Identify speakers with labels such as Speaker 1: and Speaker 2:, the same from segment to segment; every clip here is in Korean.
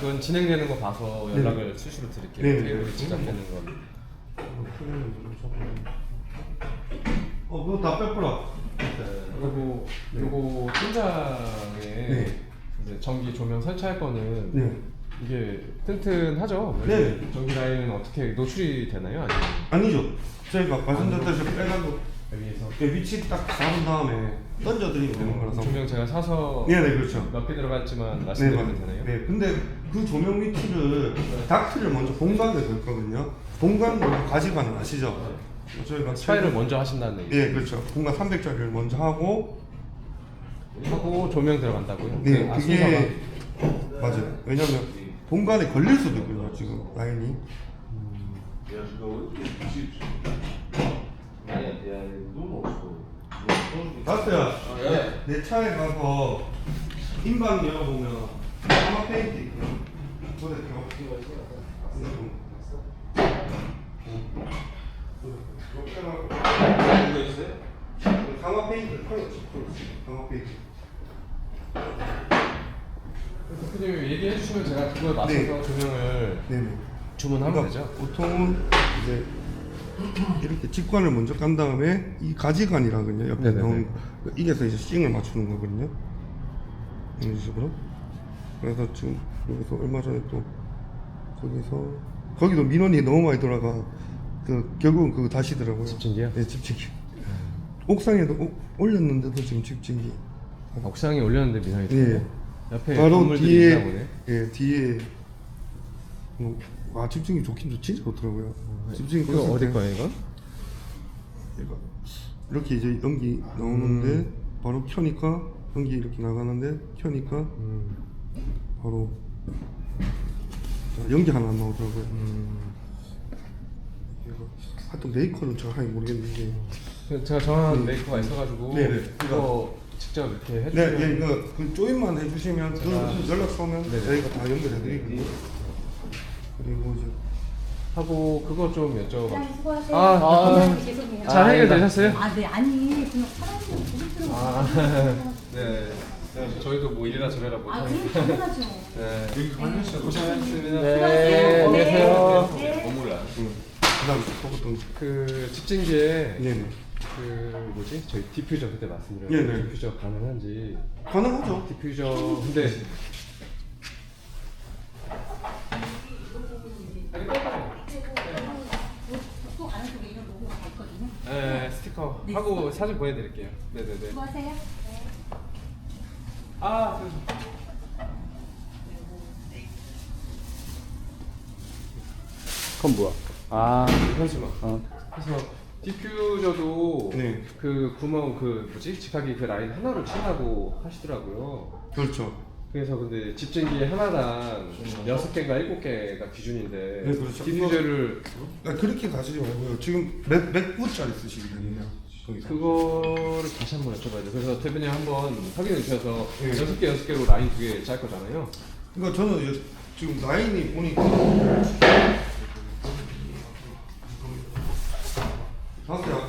Speaker 1: 이건 진행되는 거 봐서 연락을 수시로 드릴게요.
Speaker 2: 네.
Speaker 1: 테이블이 지정되는 건.
Speaker 2: 어, 그거 다 빼버려.
Speaker 1: 그리고 요거 팀장에
Speaker 2: 네.
Speaker 1: 이제 전기 조명 설치할 거는
Speaker 2: 네.
Speaker 1: 이게 튼튼하죠?
Speaker 2: 네.
Speaker 1: 전기 라인은 어떻게 노출이 되나요? 아니면
Speaker 2: 아니죠. 저희가 말씀드렸듯이 빼가지고
Speaker 1: 여기에서
Speaker 2: 그 위치 딱 잡은 다음에 던져드리면 되는 거라서.
Speaker 1: 조명 제가 사서
Speaker 2: 네 네 그렇죠.
Speaker 1: 몇 개 들어갔지만
Speaker 2: 네,
Speaker 1: 말씀드리면
Speaker 2: 맞-
Speaker 1: 되나요?
Speaker 2: 네, 근데 그 조명 위치를 닥트를 먼저 본관에 넣거든요. 본관으로 가져가는 거 아시죠? 저희가
Speaker 1: 스파이를 먼저 하신다는 얘기.
Speaker 2: 예, 그렇죠. 본관 300짜리를 먼저 하고
Speaker 1: 하고 조명 들어간다고요?
Speaker 2: 네,
Speaker 1: 그, 아, 순서가.
Speaker 2: 그게 맞아요. 왜냐면 본관에 걸릴 수도 있고요, 지금 라인이. 나스야, 내 차에 가서 인방 열어보면 아마 페인트 있거든. 그거 이렇게 강화 페인트 컬러 강화 페인트
Speaker 1: 대표님 얘기해 주시면 제가 그거에 맞춰서
Speaker 2: 네.
Speaker 1: 조명을
Speaker 2: 네네
Speaker 1: 주문하면
Speaker 2: 그러니까
Speaker 1: 되죠?
Speaker 2: 보통은 이제 이렇게 직관을 먼저 깐 다음에 이 가지관이라거든요 옆에
Speaker 1: 네네네.
Speaker 2: 거. 이게서 이제 싱을 맞추는 거거든요 이런 식으로 그래서 지금 여기서 얼마 전에 또 거기서 거기도 민원이 너무 많이 돌아가 그 결국은 그거 다시더라고요
Speaker 1: 집진기요?
Speaker 2: 네 집진기 옥상에도 오- 올렸는데도 지금 집진기
Speaker 1: 옥상에 올렸는데 민원이
Speaker 2: 예.
Speaker 1: 들어요? 옆에
Speaker 2: 바로
Speaker 1: 건물들이
Speaker 2: 뒤에
Speaker 1: 보네.
Speaker 2: 예 뒤에 뭐, 와 집중이 좋긴 좋 진짜 좋더라고요. 집중이
Speaker 1: 이거
Speaker 2: 컸을
Speaker 1: 어디
Speaker 2: 때
Speaker 1: 거예요 이건?
Speaker 2: 얘가 이렇게 이제 연기 나오는데
Speaker 1: 음.
Speaker 2: 바로 켜니까 연기 이렇게 나가는데 켜니까
Speaker 1: 음.
Speaker 2: 바로 자, 연기 하나 안 나오더라고요.
Speaker 1: 음.
Speaker 2: 하여튼 메이커는 정확하게 모르겠는데
Speaker 1: 그 제가 정한 메이커가 있어가지고
Speaker 2: 네네.
Speaker 1: 그거 직접 이렇게
Speaker 2: 네,
Speaker 1: 해주시면
Speaker 2: 예, 그, 그 조인만 해주시면 그
Speaker 1: 제가-
Speaker 2: 연락처 오면
Speaker 1: 네네.
Speaker 2: 저희가 다 연결해드리거든요. 그리고 이제
Speaker 1: 하고 그거 좀 여쭤봐.
Speaker 3: 사장님 수고하세요.
Speaker 1: 아, 아,
Speaker 3: 아, 죄송해요.
Speaker 1: 잘 해결되셨어요?
Speaker 3: 아, 네, 아니, 그냥 사람이 고기 들어.
Speaker 1: 아,
Speaker 3: 아,
Speaker 1: 네. 네. 저희도 뭐 이래라 저래라 못
Speaker 3: 아. 그럼 당연하죠.
Speaker 1: 네. 여기 가주셔서 고생하셨습니다.
Speaker 3: 수고하세요.
Speaker 1: 안녕하세요.
Speaker 3: 네.
Speaker 1: 어물라.
Speaker 2: 그다음 그것도
Speaker 1: 그 집진기에
Speaker 2: 네네
Speaker 1: 그 뭐지? 저희 디퓨저 그때 말씀드렸는데
Speaker 2: 네 네.
Speaker 1: 디퓨저 가능한지
Speaker 2: 가능하죠.
Speaker 1: 디퓨저 근데
Speaker 3: 이런 로고가 다 있거든요.
Speaker 1: 네, 스티커 하고 사진 보내드릴게요. 네네네.
Speaker 3: 수고하세요.
Speaker 1: 아, 그래서
Speaker 4: 그건 뭐야? 아,
Speaker 1: 현수막.
Speaker 4: 어.
Speaker 1: 그래서 디퓨저도
Speaker 2: 네.
Speaker 1: 그 구멍 그 뭐지 직하기 그 라인 하나로 친다고 하시더라고요.
Speaker 2: 그렇죠.
Speaker 1: 그래서 근데 집진기 하나당 여섯 개가 일곱 개가 기준인데
Speaker 2: 네, 그렇죠.
Speaker 1: 디퓨저를
Speaker 2: 아, 그렇게 가시지 말고요. 지금 몇, 몇 구짜리 쓰시게 되느 냐. 거기서.
Speaker 1: 그거를 다시 한번 여쭤봐야 돼요. 그래서 대표님 한번 확인해 주셔서
Speaker 2: 네.
Speaker 1: 여섯 개 여섯 개로 라인 두 개 짤 거잖아요.
Speaker 2: 그러니까 저는 이제 지금 라인이 보니까 다섯야.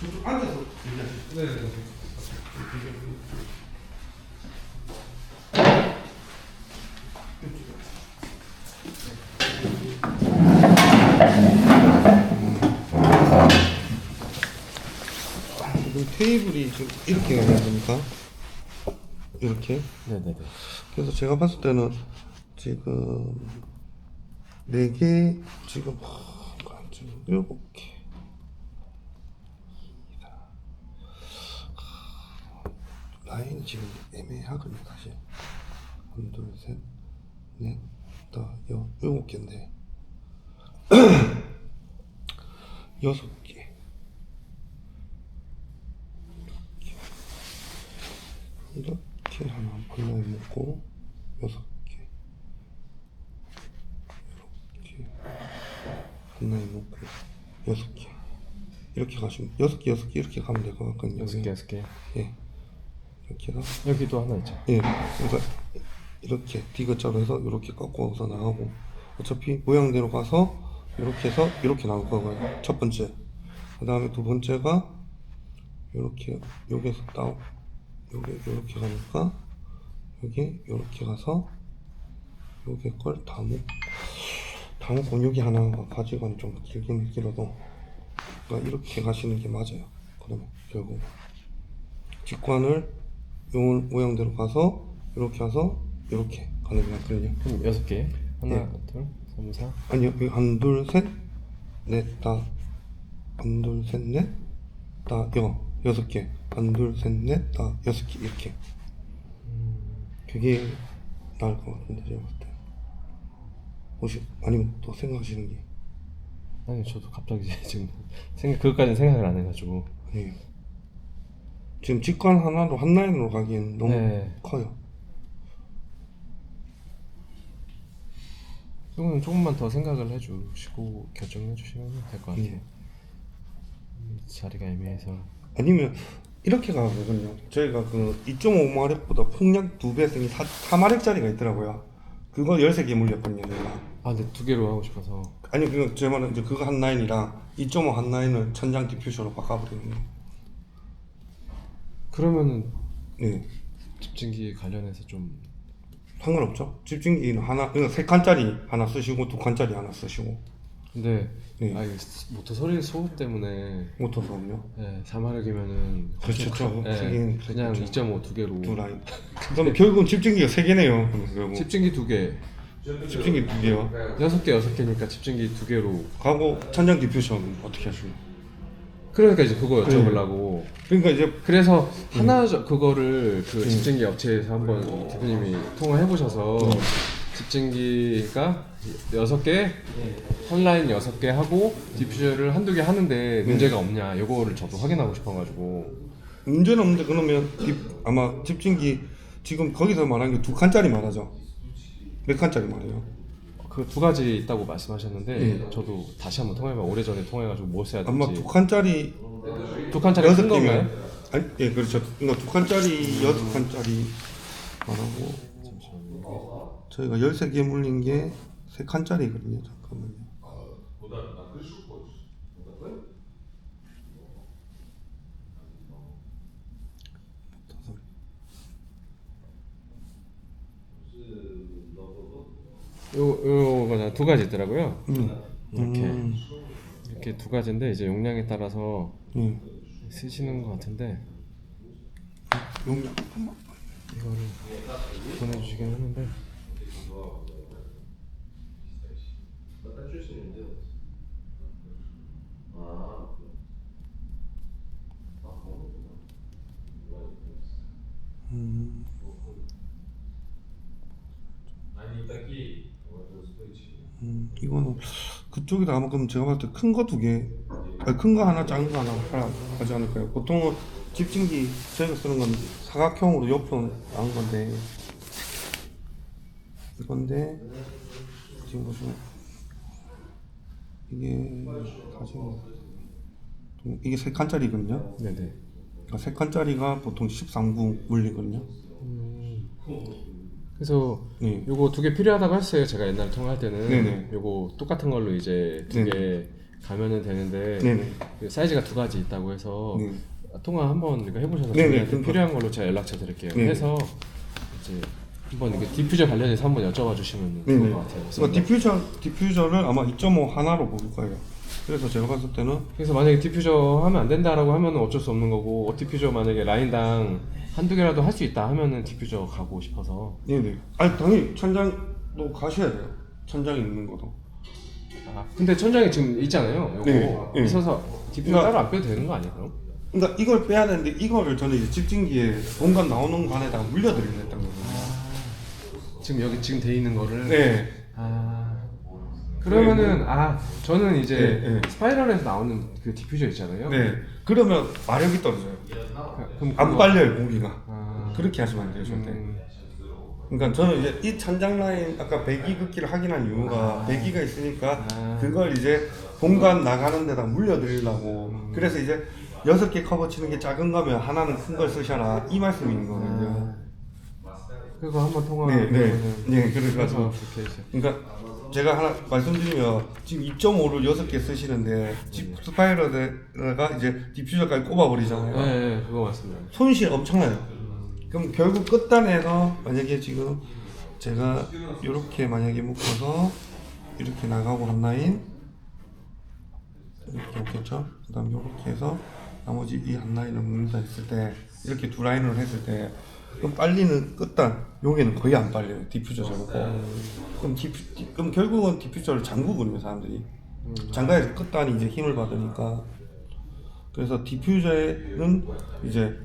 Speaker 2: 저쪽 앉아서 얘기하시죠.
Speaker 1: 네, 네.
Speaker 2: 지금 테이블이 지금 이렇게 가야 되니까? 이렇게?
Speaker 1: 네네네.
Speaker 2: 그래서 제가 봤을 때는 지금 네 개 지금 하, 지금 일곱 개 라인이 지금 애매하거든요 사실. 하나 둘셋넷다 여 일곱 개인데. 여섯 개. 이렇게 하나 하나에 먹고 여섯 개. 이렇게 하나에 먹고 여섯 개. 이렇게 가시면 여섯 개 여섯 개 이렇게 가면 될 것 같거든요.
Speaker 1: 여섯 개 여섯 개.
Speaker 2: 예 이렇게 해서
Speaker 1: 여기도 하나 있죠.
Speaker 2: 예 그러니까 이렇게 디귿자로 해서 이렇게 꺾어서 나가고 어차피 모양대로 가서 이렇게 해서 이렇게 나올 거고요. 첫 번째. 그 다음에 두 번째가 이렇게 여기서 따 여기 이렇게 가니까 여기 이렇게 가서 여기 걸다 묶, 다 묶고 여기 하나 가지고는 좀 길긴 길어도 그러니까 이렇게 가시는 게 맞아요. 그러면 결국 직관을 요 모양대로 가서 이렇게 가서 이렇게 가는 게 맞거든요.
Speaker 1: 그럼 여섯 개. 하나,
Speaker 2: 예.
Speaker 1: 둘, 삼, 사.
Speaker 2: 아니요, 여기 한, 둘, 셋, 넷, 다, 한, 둘, 셋, 넷, 다, 여, 여섯 개. 한, 둘, 셋, 넷, 다, 여섯 개, 이렇게. 그게 나을 것 같은데, 제가 봤을 때. 혹시, 아니면 또 생각하시는 게,
Speaker 1: 아니 저도 갑자기 지금 생각 그것까지는 생각을 안 해가지고.
Speaker 2: 아니에요. 지금 직관 하나로 한 라인으로 가기엔 너무
Speaker 1: 네.
Speaker 2: 커요.
Speaker 1: 조금 조금만 더 생각을 해주시고 결정해 주시면 될 것 같아요.
Speaker 2: 예.
Speaker 1: 이 자리가 애매해서.
Speaker 2: 아니면, 이렇게 가거든요. 저희가 그 2.5마력보다 풍력 두배 생긴 4마력짜리가 있더라고요. 그거 13개 물렸거든요, 저희가.
Speaker 1: 아, 근데 두 개로 하고 싶어서.
Speaker 2: 아니 그제 말은 이제 그거 한 라인이랑 2.5 한 라인을 천장 디퓨저로 바꿔버리는 거예요.
Speaker 1: 그러면은
Speaker 2: 네,
Speaker 1: 집진기 관련해서 좀
Speaker 2: 상관없죠. 집중기는 하나, 세 칸짜리 하나 쓰시고 두 칸짜리 하나 쓰시고
Speaker 1: 근데
Speaker 2: 네.
Speaker 1: 아 모터 소리 소음 때문에
Speaker 2: 모터 수업요.
Speaker 1: 예, 4마력이면은
Speaker 2: 그렇죠, 저
Speaker 1: 예,
Speaker 2: 크긴
Speaker 1: 그냥
Speaker 2: 크죠.
Speaker 1: 2.5 두 개로
Speaker 2: 두 라인. 그럼 결국은 집중기가 세 개네요. 결국
Speaker 1: 집진기 두 개,
Speaker 2: 집중기 두 개요.
Speaker 1: 여섯 개 여섯 개니까 집진기 두 개로
Speaker 2: 가고 천장 디퓨저는 어떻게 하시나요?
Speaker 1: 그러니까 이제 그거 여쭤보려고.
Speaker 2: 그러니까 이제
Speaker 1: 그래서 하나 저- 그거를 그 집진기 업체에서 한번 대표님이 통화 해 보셔서 집진기가 여섯 개 홈라인 여섯 개 하고 디퓨저를 한두 개 하는데 문제가 없냐 요거를 저도 확인하고 싶어가지고.
Speaker 2: 문제는 없는데 그러면 딥, 아마 집중기 지금 거기서 말한 게 두 칸짜리 말하죠. 몇 칸짜리 말해요?
Speaker 1: 그 두 가지 있다고 말씀하셨는데
Speaker 2: 예.
Speaker 1: 저도 다시 한번 통화해봐 오래전에 통화해가지고 뭐 써야 될지
Speaker 2: 아마 두 칸짜리
Speaker 1: 두 칸짜리
Speaker 2: 여섯
Speaker 1: 큰 건가요?
Speaker 2: 개면 아니 예 그렇죠. 그러니까 두 칸짜리 여섯 칸짜리 말하고 저희가 열세 개 물린 게 세 칸짜리거든요. 잠깐만요.
Speaker 1: 요 요거가 두 가지 있더라고요.
Speaker 2: 음.
Speaker 1: 이렇게
Speaker 2: 음.
Speaker 1: 이렇게 두 가지인데 이제 용량에 따라서
Speaker 2: 예.
Speaker 1: 쓰시는 것 같은데
Speaker 2: 용량
Speaker 1: 이거를 보내주시긴 하는데
Speaker 2: 음, 이거는 그쪽에다 아마 그럼 제가 봤을 때 큰 거 두 개, 큰 거 하나, 작은 거 하나 하나 하지 않을까요? 보통은 집진기 저희가 쓰는 건 사각형으로 옆으로 나온 건데 이건데 지금 보시면 이게 사실 이게 세 칸짜리거든요.
Speaker 1: 네네
Speaker 2: 그러니까 세 칸짜리가 보통 13구 물리거든요.
Speaker 1: 그래서
Speaker 2: 네.
Speaker 1: 요거 두 개 필요하다고 했어요 제가 옛날에 통화할 때는
Speaker 2: 네네.
Speaker 1: 요거 똑같은 걸로 이제 두 개. 가면은 되는데
Speaker 2: 네네.
Speaker 1: 그 사이즈가 두 가지 있다고 해서
Speaker 2: 네.
Speaker 1: 통화 한번 이거 해보셔서
Speaker 2: 네네,
Speaker 1: 저희한테 필요한 걸로 제가 연락처 드릴게요
Speaker 2: 네네.
Speaker 1: 해서 이제 한번 이게 디퓨저 관련해서 한번 여쭤봐 주시면 좋을. 것 같아요
Speaker 2: 그러니까 디퓨저 디퓨저를 아마 2.5 하나로 볼 거예요. 그래서 제가 봤을 때는
Speaker 1: 그래서 만약에 디퓨저 하면 안 된다라고 하면 어쩔 수 없는 거고 어, 디퓨저 만약에 라인당 한두 개라도 할 수 있다 하면은 디퓨저 가고 싶어서
Speaker 2: 네네. 아니 당연히 천장도 가셔야 돼요. 천장에 있는 것도.
Speaker 1: 아 근데 천장에 지금 있잖아요 요거
Speaker 2: 네, 네.
Speaker 1: 있어서 디퓨저
Speaker 2: 그러니까-
Speaker 1: 따로 안 빼도 되는 거 아니에요 그럼?
Speaker 2: 그러니까 이걸 빼야 되는데 이거를 저는 이제 집진기에 공간 나오는 관에다가 물려드리겠다는 거예요.
Speaker 1: 지금 여기 지금 돼 있는 거를
Speaker 2: 네.
Speaker 1: 아 그러면은 아 저는 이제
Speaker 2: 네, 네.
Speaker 1: 스파이럴에서 나오는 그 디퓨저 있잖아요
Speaker 2: 네. 그러면 마력이 떨어져요.
Speaker 1: 그럼
Speaker 2: 안
Speaker 1: 그거-
Speaker 2: 빨려요 공기가.
Speaker 1: 아,
Speaker 2: 그렇게 하시면 안 돼요 절대.
Speaker 1: 음,
Speaker 2: 그러니까 저는 이제 이 천장 라인 아까 배기 긋기를 하긴 한 이유가 배기가 있으니까
Speaker 1: 아.
Speaker 2: 그걸 이제 공간 나가는 데다 물려드리려고. 그래서 이제 여섯 개 커버 치는 게 작은 거면 하나는 큰 걸 쓰셔라. 이 말씀인 거거든요.
Speaker 1: 그거 한번 통화
Speaker 2: 네, 네, 네, 그래가지고.
Speaker 1: 그렇게 해서.
Speaker 2: 그러니까 제가 하나 말씀드리면 지금 2.5를 6개 쓰시는데 집 스파이러가 이제 디퓨저까지 꼽아버리잖아요.
Speaker 1: 네, 네, 그거 맞습니다.
Speaker 2: 손실 엄청나요. 그럼 결국 끝단에서 만약에 지금 제가 이렇게 만약에 묶어서 이렇게 나가고 한 라인 이렇게 오겠죠? 그 다음 이렇게 해서 나머지 이 한 라인을 묶는다 했을 때 이렇게 두 라인을 했을 때 그럼 빨리는 끝단 여기는 거의 안 빨려요. 디퓨저 저거. 그럼 디퓨 디- 그럼 결국은 디퓨저를 잠그거든요 사람들이. 잠가야 끝단이 이제 힘을 받으니까. 그래서 디퓨저는 이제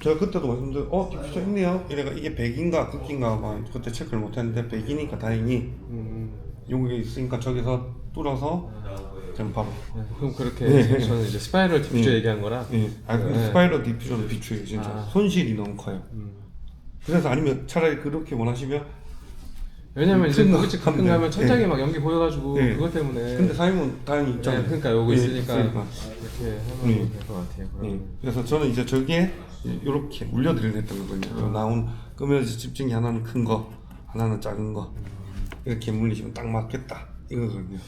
Speaker 2: 제가 그때도 말씀드린 어 디퓨저 있네요. 이래가 이게 100인가 극인가 막 그때 체크를 못했는데 100이니까 다행히
Speaker 1: 음,
Speaker 2: 여기 있으니까 저기서 뚫어서 그냥 바로
Speaker 1: 네, 그럼 그렇게
Speaker 2: 네.
Speaker 1: 저는 이제 스파이럴 디퓨저
Speaker 2: 네.
Speaker 1: 얘기한 거라.
Speaker 2: 예. 아 근데
Speaker 1: 네.
Speaker 2: 스파이럴 디퓨저는 비추해요 진짜
Speaker 1: 아.
Speaker 2: 손실이 너무 커요
Speaker 1: 음.
Speaker 2: 그래서 아니면 차라리 그렇게 원하시면
Speaker 1: 왜냐면 이제
Speaker 2: 큰
Speaker 1: 고깃집 가끔
Speaker 2: 네.
Speaker 1: 가면 천장에
Speaker 2: 네.
Speaker 1: 막 연기 보여가지고
Speaker 2: 네.
Speaker 1: 그것 때문에.
Speaker 2: 근데 사장님은 다행히 있잖아요
Speaker 1: 네, 그러니까 요거
Speaker 2: 예,
Speaker 1: 있으니까
Speaker 2: 있으니까.
Speaker 1: 이렇게 하면
Speaker 2: 네.
Speaker 1: 될 것 같아요.
Speaker 2: 예.
Speaker 1: 그러면.
Speaker 2: 그래서 저는 이제 저기에 이렇게 물려드리려 했던 거거든요. 나온 그러면 이제 집중기 하나는 큰 거, 하나는 작은 거 이렇게 물리시면 딱 맞겠다 이거거든요.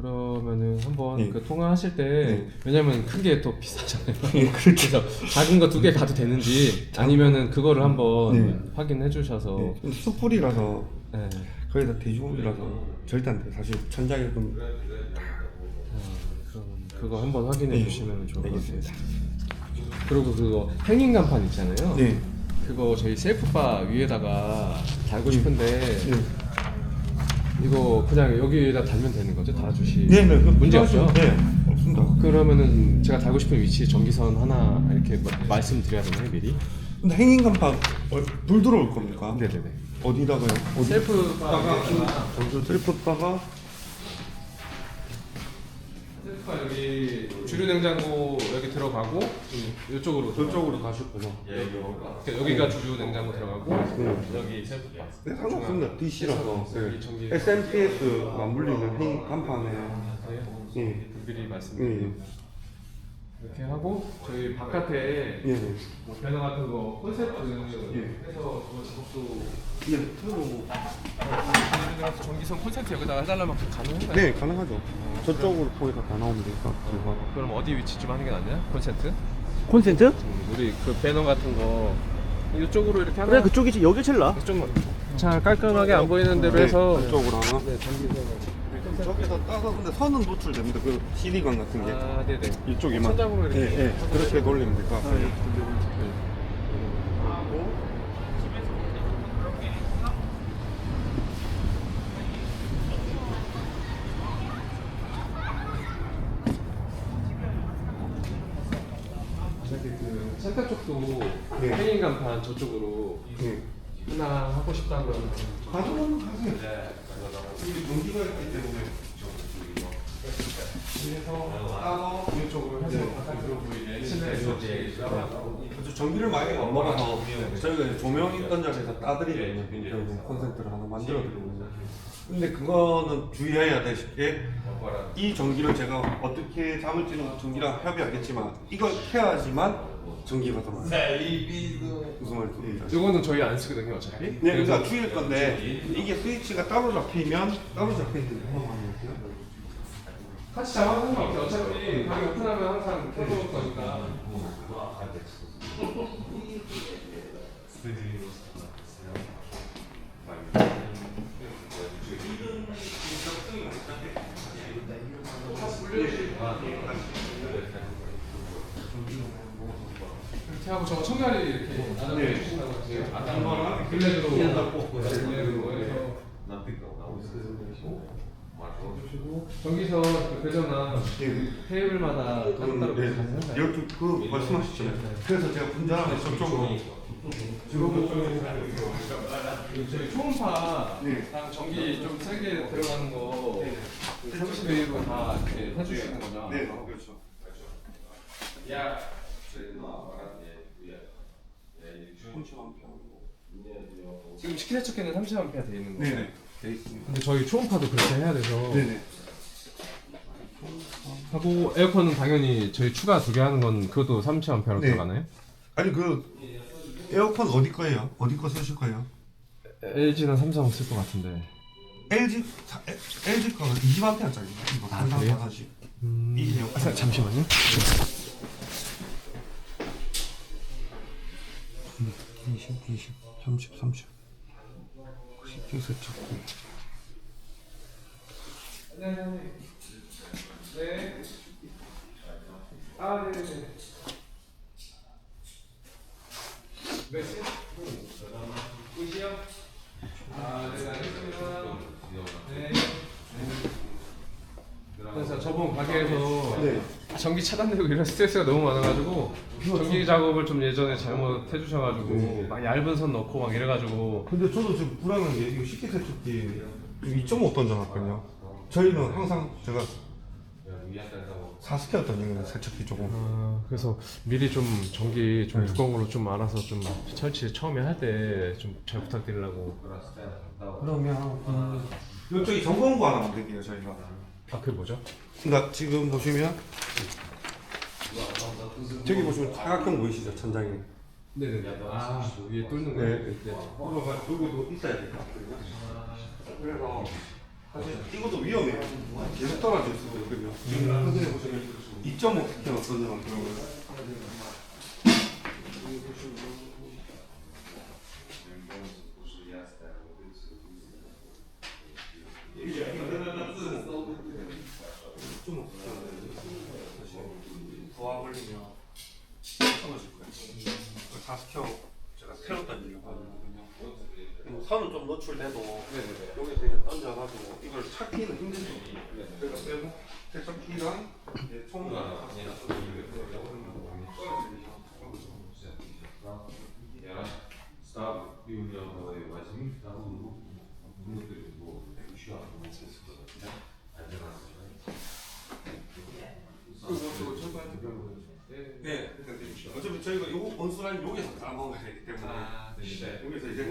Speaker 1: 그러면은 한번
Speaker 2: 네.
Speaker 1: 그 통화하실 때
Speaker 2: 네.
Speaker 1: 왜냐면 큰 게 더 비싸잖아요.
Speaker 2: 예, 그렇죠.
Speaker 1: 그래서 작은 거 두 개 가도 되는지 아니면은 그거를 한번
Speaker 2: 네.
Speaker 1: 확인해 주셔서
Speaker 2: 네. 숯불이라서
Speaker 1: 네.
Speaker 2: 거의 다 돼지고기라서 절대 안 돼요. 사실 천장에 좀
Speaker 1: 그럼 그거 한번 확인해
Speaker 2: 네.
Speaker 1: 주시면 좋을 것 같아요.
Speaker 2: 알겠습니다.
Speaker 1: 그리고 그거 행인 간판 있잖아요.
Speaker 2: 네.
Speaker 1: 그거 저희 셀프바 위에다가 달고 싶은데
Speaker 2: 네.
Speaker 1: 이거 그냥 여기에다 달면 되는 거죠? 달아주시.
Speaker 2: 네, 네. 그
Speaker 1: 문제 없죠?
Speaker 2: 네. 없습니다.
Speaker 1: 그러면은 제가 달고 싶은 위치 전기선 하나 이렇게 마- 말씀드려야 되나요 미리?
Speaker 2: 근데 행인 간판 어, 불 들어올 겁니까?
Speaker 1: 네네네.
Speaker 2: 어디다가요? 어디?
Speaker 1: 셀프바
Speaker 2: 저기 셀프바가
Speaker 1: 셀프바 여기 주류 냉장고 들어가고 이쪽으로
Speaker 2: 저쪽으로 가셨구나.
Speaker 1: 그러니까 여기가 주류 냉장고 들어가고 여기 셀프바.
Speaker 2: 네, 상관없습니다. DC라서.
Speaker 1: 전기
Speaker 2: SMPS 맞물리는 행인 간판에. 예.
Speaker 1: 미리
Speaker 2: 예.
Speaker 1: 말씀드릴게요. 이렇게 하고 저희 바깥에
Speaker 2: 예.
Speaker 1: 뭐 배너 같은 거 콘셉트
Speaker 2: 예.
Speaker 1: 해서 그거 작업도
Speaker 2: 예. 틀어보고.
Speaker 1: 들어서 전기선 콘센트 여기다가 해달라면 가능한가요?
Speaker 2: 네, 가능하죠. 저쪽으로 포에서 다 나오면 되니까.
Speaker 1: 그럼 어디 위치쯤 하는 게 낫냐? 콘센트?
Speaker 4: 콘센트?
Speaker 1: 음, 우리 그 배너 같은 거 이쪽으로 이렇게 하나
Speaker 4: 그래 그쪽이지 여기 나.
Speaker 1: 좀 잘 깔끔하게 안 보이는 대로 해서
Speaker 2: 저쪽으로 하나.
Speaker 1: 네,
Speaker 2: 저기서 따서 근데 선은 노출됩니다. 그 CD관 같은 게.
Speaker 1: 아 네네
Speaker 2: 이쪽에만.
Speaker 1: 천장으로 이렇게
Speaker 2: 예, 예. 그렇게 돌리면 될 것 같아요.
Speaker 1: 저기 그 센터 쪽도
Speaker 2: 네.
Speaker 1: 행인 간판 저쪽으로
Speaker 2: 예.
Speaker 1: 싶다 그러면
Speaker 2: 가져오면 가세요. 이게 전기가 있기 때문에. 그래서 따서
Speaker 1: 이쪽으로 해서 바깥으로 보이게 실내에서
Speaker 2: 그래서 전기를 많이 못 먹어서 저희가 이제 조명 있던 자리에서 따드리거든요. 콘센트를 하나 만들어 드리거든요. 근데 그거는 주의해야 될 게 이 전기를 제가 어떻게 잡을지는 전기랑 협의하겠지만 이걸 켜야지만 전기가 들어와요. 무슨 말인지
Speaker 1: 이거는 저희 안 쓰거든요 어차피.
Speaker 2: 네, 그러니까 주의할 건데 이게 스위치가 따로 잡히면 따로 잡히는 상황이거든요.
Speaker 1: 같이 잡아보는 거 없어요 어차피 가게 오픈하면 항상 켜놓을 거니까 이렇게 하고 저거 청결이 이렇게 나눠 주신다고 하세요 아, 블랙으로 블랙으로 해서 주시고. 전기선 그 배전랑 테이블마다 따로따로
Speaker 2: 네,
Speaker 1: 가능한가요?
Speaker 2: 열두 그 말씀하셨잖아요. 그래서 제가 분자를 저쪽으로
Speaker 1: 저희 초음파랑
Speaker 2: 네.
Speaker 1: 전기 좀 세게 들어가는 거 30회로 다 이렇게 해주시는 거죠?
Speaker 2: 네, 그렇죠.
Speaker 1: 지금 식기세척기는 30A 돼 있는 거죠?
Speaker 2: 네네. 돼 있습니다.
Speaker 1: 근데 저희 초음파도 그렇게 해야 돼서
Speaker 2: 네네.
Speaker 1: 하고 에어컨은 당연히 저희 추가 두 개 하는 건 그것도 30A로
Speaker 2: 네.
Speaker 1: 들어가나요?
Speaker 2: 아니 그 에어컨 어디 거예요? 어디 거 쓰실 거예요?
Speaker 1: LG는 삼성 쓸 것 같은데
Speaker 2: LG 사- LG 거는 20A짜리 이거
Speaker 1: 아, 그래요?
Speaker 2: 사사씩
Speaker 1: 음...
Speaker 2: 이게
Speaker 1: 아, 잠시만요
Speaker 2: 20, 20, 30, 30 쉽게 세척기
Speaker 1: 네. 아, 네네네. 몇 시? 굿이요? 아, 네, 알겠습니다. 네. 그래서 저번 가게에서
Speaker 2: 네.
Speaker 1: 전기 차단되고 이런 스트레스가 너무 많아가지고 전기 작업을 좀 예전에 잘못 해주셔가지고
Speaker 2: 네.
Speaker 1: 막 얇은 선 넣고 막 이래가지고
Speaker 2: 근데 저도 지금 불안한 게 이거 식기 세척기 2.5 던져놨거든요. 저희는 항상 제가 4스퀘어 던지는 세척기 조금.
Speaker 1: 아, 그래서 미리 좀 전기 좀
Speaker 2: 네.
Speaker 1: 두꺼운 걸로 좀 알아서 좀 설치 처음에 할 때 좀 잘 부탁드리려고
Speaker 2: 그러면 음, 이쪽이 점검구 하나 만들게요 저희가.
Speaker 1: 아 그게 뭐죠?
Speaker 2: 그러니까 지금 보시면 저기 보시면 사각형 보이시죠 천장에.
Speaker 1: 네네네 아 위에 뚫는 거
Speaker 2: 네. 이거가 여기도 있어야 될것 같거든요. 그래서 사실 이것도 위험해요. 계속 떨어질 수도 있거든요. 지금 화면에 보시면 2.5 스퀘어 던져놓은 그런 선은 좀 노출돼도 여기서 이제 던져가지고 이걸 찾기는 힘들죠. 그래서 빼고 세척기랑 이제 총 네, 그러니까 어차피 저희가 요 원수라인 여기서 다 먹어야 되기 때문에. 여기서 이제